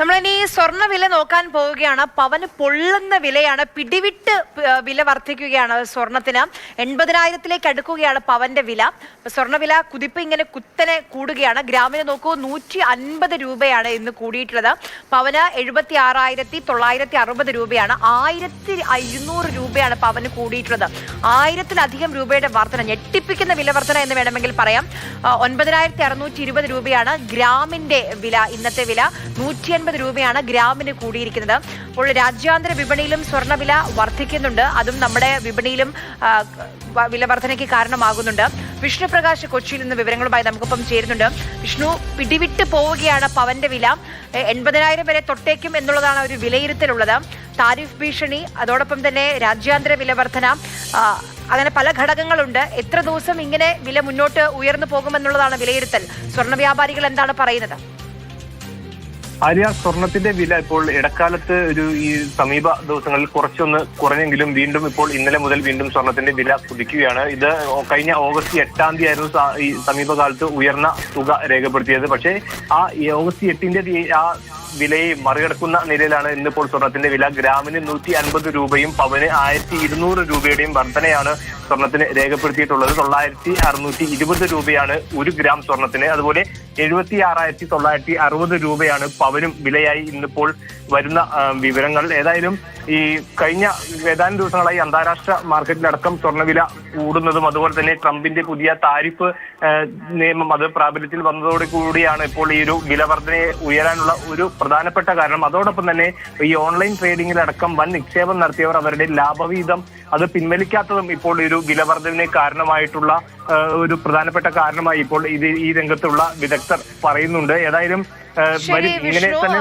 നമ്മളിനി സ്വർണ വില നോക്കാൻ പോവുകയാണ്. പവന് പൊള്ളുന്ന വിലയാണ്. പിടിവിട്ട് വില വർദ്ധിക്കുകയാണ് സ്വർണത്തിന്. എൺപതിനായിരത്തിലേക്ക് അടുക്കുകയാണ് പവന്റെ വില. സ്വർണ വില കുതിപ്പ് ഇങ്ങനെ കുത്തനെ കൂടുകയാണ്. ഗ്രാമിന് നോക്കൂ നൂറ്റി അൻപത് രൂപയാണ് ഇന്ന് കൂടിയിട്ടുള്ളത്. പവന് എഴുപത്തി ആറായിരത്തി തൊള്ളായിരത്തി അറുപത് രൂപയാണ്. ആയിരത്തി ഇരുന്നൂറ് രൂപയാണ് പവന് കൂടിയിട്ടുള്ളത്. ആയിരത്തിലധികം രൂപയുടെ വർധന ഞെട്ടിപ്പിക്കുന്ന വില വർധന എന്ന് വേണമെങ്കിൽ പറയാം. ഒൻപതിനായിരത്തി അറുന്നൂറ്റി ഇരുപത് രൂപയാണ് ഗ്രാമിന്റെ വില ഇന്നത്തെ വില. നൂറ്റി അൻപത് രൂപയാണ് ഗ്രാമിന് കൂടിയിരിക്കുന്നത്. അപ്പോൾ രാജ്യാന്തര വിപണിയിലും സ്വർണവില വർദ്ധിക്കുന്നുണ്ട്. അതും നമ്മുടെ വിപണിയിലും ആ, വ- വില വർധനയ്ക്ക് കാരണമാകുന്നുണ്ട്. വിഷ്ണു പ്രകാശ് കൊച്ചിയിൽ നിന്ന് വിവരങ്ങളുമായി നമുക്കൊപ്പം ചേരുന്നുണ്ട്. വിഷ്ണു പിടിവിട്ട് പോവുകയാണ് പവന്റെ വില. എൺപതിനായിരം വരെ തൊട്ടേക്കും എന്നുള്ളതാണ് ഒരു വിലയിരുത്തലുള്ളത്. താരിഫ് ഭീഷണി അതോടൊപ്പം തന്നെ രാജ്യാന്തര വില വർധന. അങ്ങനെ പല ഘടകങ്ങളുണ്ട്. എത്ര ദിവസം ഇങ്ങനെ വില മുന്നോട്ട് ഉയർന്നു പോകുമെന്നുള്ളതാണ് വിലയിരുത്തൽ. സ്വർണ വ്യാപാരികൾ എന്താണ് പറയുന്നത്? ആര്യ സ്വർണത്തിന്റെ വില ഇപ്പോൾ ഇടക്കാലത്ത് ഒരു ഈ സമീപ ദിവസങ്ങളിൽ കുറച്ചൊന്ന് കുറഞ്ഞെങ്കിലും വീണ്ടും ഇപ്പോൾ ഇന്നലെ മുതൽ വീണ്ടും സ്വർണത്തിന്റെ വില കുതിക്കുകയാണ്. ഇത് കഴിഞ്ഞ ഓഗസ്റ്റ് എട്ടാം തീയതി ആയിരുന്നു ഈ സമീപകാലത്ത് ഉയർന്ന തുക രേഖപ്പെടുത്തിയത്. പക്ഷേ ആ ഓഗസ്റ്റ് എട്ടിന്റെ ആ വിലയെ മറികടക്കുന്ന നിലയിലാണ് ഇന്നിപ്പോൾ സ്വർണത്തിന്റെ വില. ഗ്രാമിന് നൂറ്റി അൻപത് രൂപയും പവന് ആയിരത്തി ഇരുന്നൂറ് രൂപയുടെയും വർധനയാണ് സ്വർണത്തിന് രേഖപ്പെടുത്തിയിട്ടുള്ളത്. തൊള്ളായിരത്തി അറുന്നൂറ്റി ഇരുപത് രൂപയാണ് ഒരു ഗ്രാം സ്വർണത്തിന്. അതുപോലെ എഴുപത്തി ആറായിരത്തി തൊള്ളായിരത്തി അറുപത് രൂപയാണ് പവനും വിലയായി ഇന്നിപ്പോൾ വരുന്ന വിവരങ്ങൾ. ഏതായാലും ഈ കഴിഞ്ഞ ഏതാനും ദിവസങ്ങളായി അന്താരാഷ്ട്ര മാർക്കറ്റിലടക്കം സ്വർണവില കൂടുന്നതും അതുപോലെ തന്നെ ട്രംപിന്റെ പുതിയ താരിഫ് നിയമം അത് പ്രാബല്യത്തിൽ വന്നതോടു കൂടിയാണ് ഇപ്പോൾ ഈ ഒരു വില വർധനയെ ഉയരാനുള്ള ഒരു പ്രധാനപ്പെട്ട കാരണം. അതോടൊപ്പം തന്നെ ഈ ഓൺലൈൻ ട്രേഡിംഗിലടക്കം വൻ നിക്ഷേപം നടത്തിയവർ അവരുടെ ലാഭവിഹിതം അത് പിൻവലിക്കാത്തതും ഇപ്പോൾ ഈ ഒരു വില വർധനവിന് കാരണമായിട്ടുള്ള ഒരു പ്രധാനപ്പെട്ട കാരണമായി ഇപ്പോൾ ഇത് ഈ രംഗത്തുള്ള വിദഗ്ധർ പറയുന്നുണ്ട്. ഏതായാലും ഇങ്ങനെ തന്നെ